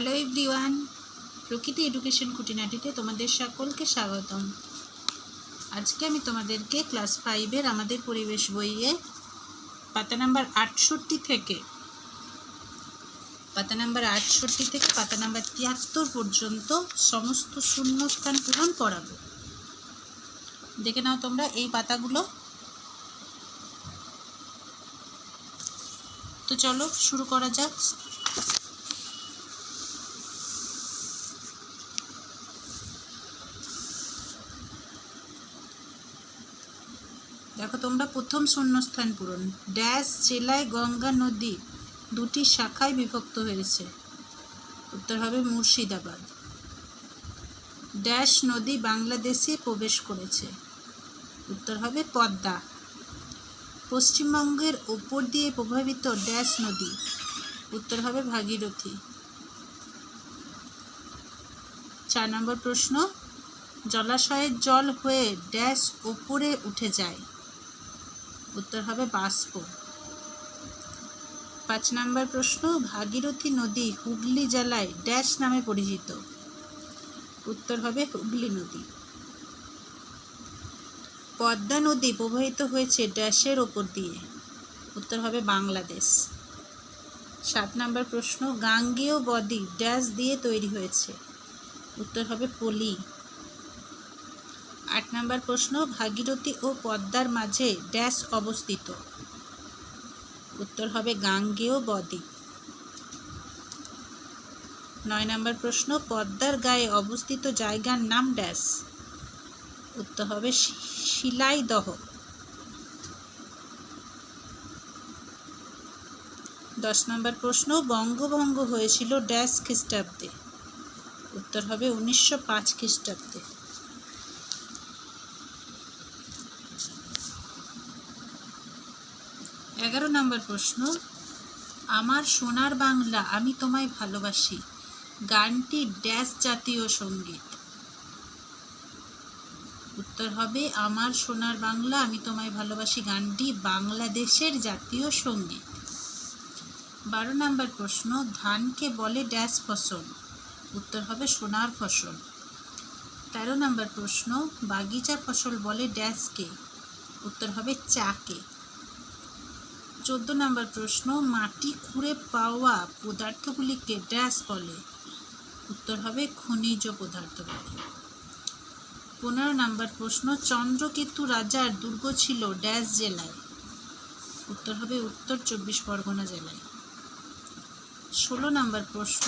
Hello everyone, Prakriti education খুঁটিনাটিতে তোমাদের সকলকে স্বাগতম। আজকে আমি তোমাদেরকে ক্লাস ফাইভের আমাদের পরিবেশ বইয়ে পাতা নাম্বার আটষট্টি থেকে, পাতা নাম্বার আটষট্টি থেকে পাতা নাম্বার তিয়াত্তর পর্যন্ত সমস্ত শূন্যস্থান পূরণ করাবো। দেখে নাও তোমরা এই পাতাগুলো। তো চলো শুরু করা যাক। দেখো, তোমরা প্রথম শূন্যস্থান পূরণ। ড্যাশ জেলায় গঙ্গা, নদী দুটি শাখায় বিভক্ত হয়েছে। উত্তর হবে মুর্শিদাবাদ। ড্যাশ নদী বাংলাদেশে প্রবেশ করেছে। উত্তর হবে পদ্মা। পশ্চিমবঙ্গের ওপর দিয়ে প্রভাবিত ড্যাশ নদী। উত্তর হবে ভাগীরথী। চার নম্বর প্রশ্ন জলাশয়ের জল হয়ে ড্যাশ ওপরে উঠে যায়। উত্তর হবে বাষ্প। পাঁচ নম্বর প্রশ্ন, ভাগীরথী নদী হুগলি জেলায় ড্যাশ নামে পরিচিত। উত্তর হবে হুগলি নদী। পদ্মা নদী প্রবাহিত হয়েছে ড্যাশের ওপর দিয়ে। উত্তর হবে বাংলাদেশ। সাত নম্বর প্রশ্ন, গাঙ্গেয় বদ্বীপ ড্যাশ দিয়ে তৈরি হয়েছে। উত্তর হবে পলি। আট নম্বর প্রশ্ন, ভাগীরথী ও পদ্মার মাঝে ড্যাশ অবস্থিত। উত্তর হবে গাঙ্গেয় বদ্বীপ। নয় নম্বর প্রশ্ন, পদ্মার গায়ে অবস্থিত জায়গার নাম ড্যাশ। উত্তর হবে শিলাইদহ। দশ নম্বর প্রশ্ন, বঙ্গভঙ্গ হয়েছিল ড্যাশ খ্রিস্টাব্দে। উত্তর হবে উনিশশো পাঁচ খ্রিস্টাব্দে। এগারো নম্বর প্রশ্ন, আমার সোনার বাংলা আমি তোমায় ভালোবাসি। গানটি ড্যাশ জাতীয় সংগীত। উত্তর হবে, আমার সোনার বাংলা আমি তোমায় ভালোবাসি। গানটি বাংলাদেশের জাতীয় সংগীত। বারো নম্বর প্রশ্ন, ধানকে বলে ড্যাশ ফসল? উত্তর হবে, সোনার ফসল। তেরো নম্বর প্রশ্ন বাগিচা ফসল বলে ড্যাশকে উত্তর হবে, চাকে। চোদ্দ নম্বর প্রশ্ন, মাটি খুঁড়ে পাওয়া পদার্থগুলিকে ড্যাশ বলে। উত্তর হবে খনিজ পদার্থ বলে পনেরো নম্বর প্রশ্ন, চন্দ্রকেতু রাজার দুর্গ ছিল ড্যাশ জেলায়। উত্তর হবে উত্তর চব্বিশ পরগনা জেলায়। ষোলো নম্বর প্রশ্ন,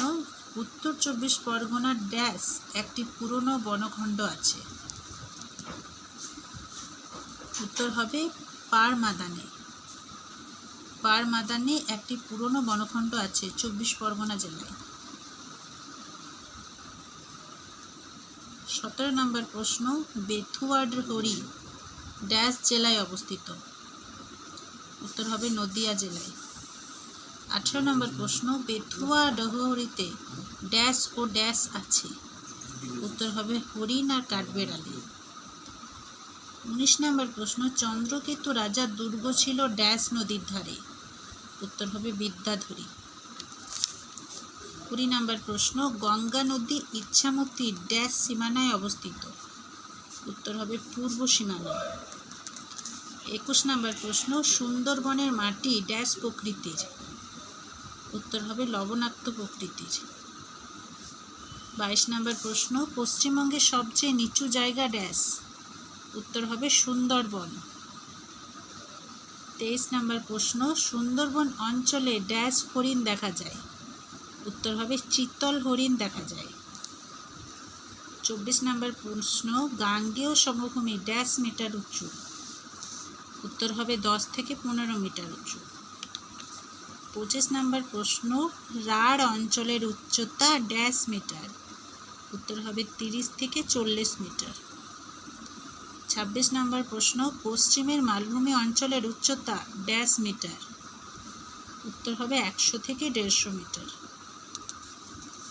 উত্তর চব্বিশ পরগনার ড্যাশ একটি পুরনো বনখণ্ড আছে। উত্তর হবে পার মাদানে পার মাদানে একটি পুরনো বনখণ্ড আছে চব্বিশ পরগনা জেলায়। সতেরো নম্বর প্রশ্ন, বেথুয়াড হরি ড্যাশ জেলায় অবস্থিত। উত্তর হবে নদিয়া জেলায়। আঠেরো নম্বর প্রশ্ন বেথুয়া ডহরিতে ড্যাশ ও ড্যাশ আছে। উত্তর হবে হরিণ আর কাঠবেড়ালি। উনিশ নম্বর প্রশ্ন, চন্দ্রকেতু রাজার দুর্গ ছিল ড্যাশ নদীর ধারে। উত্তর হবে বিদ্যাধরী। কুড়ি নম্বর প্রশ্ন, গঙ্গা নদী ইচ্ছামতি ড্যাশ সীমানায় অবস্থিত। উত্তর হবে পূর্ব সীমানায় একুশ নম্বর প্রশ্ন, সুন্দরবনের মাটি ড্যাশ প্রকৃতির। উত্তর হবে লবণাক্ত প্রকৃতির। বাইশ নম্বর প্রশ্ন, পশ্চিমবঙ্গের সবচেয়ে নিচু জায়গা ড্যাশ। উত্তর হবে সুন্দরবন। তেইশ নম্বর প্রশ্ন, সুন্দরবন অঞ্চলে ড্যাশ হরিণ দেখা যায়। উত্তর হবে চিত্তল হরিণ দেখা যায়। চব্বিশ নম্বর প্রশ্ন, গাঙ্গেয় সমভূমি ড্যাশ মিটার উঁচু? উত্তর হবে দশ থেকে পনেরো মিটার উঁচু। পঁচিশ নম্বর প্রশ্ন, রাঢ় অঞ্চলের উচ্চতা ড্যাশ মিটার? উত্তর হবে তিরিশ থেকে চল্লিশ মিটার। ছাব্বিশ নম্বর প্রশ্ন, পশ্চিমের মালভূমি অঞ্চলের উচ্চতা ড্যাশ মিটার। উত্তর হবে একশো থেকে দেড়শো মিটার।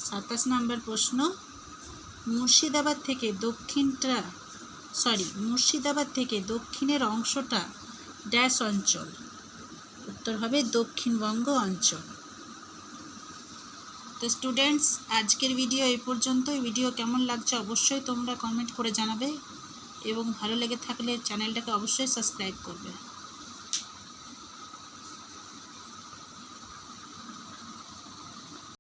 সাতাশ নম্বর প্রশ্ন, মুর্শিদাবাদ থেকে দক্ষিণটা সরি মুর্শিদাবাদ থেকে দক্ষিণের অংশটা ড্যাশ অঞ্চল। উত্তর হবে দক্ষিণবঙ্গ অঞ্চল। তো স্টুডেন্টস আজকের ভিডিও এই পর্যন্তই। ভিডিও কেমন লাগছে অবশ্যই তোমরা কমেন্ট করে জানাবে। এবং ভালো লেগে থাকলে চ্যানেলটাকে অবশ্যই সাবস্ক্রাইব করবে।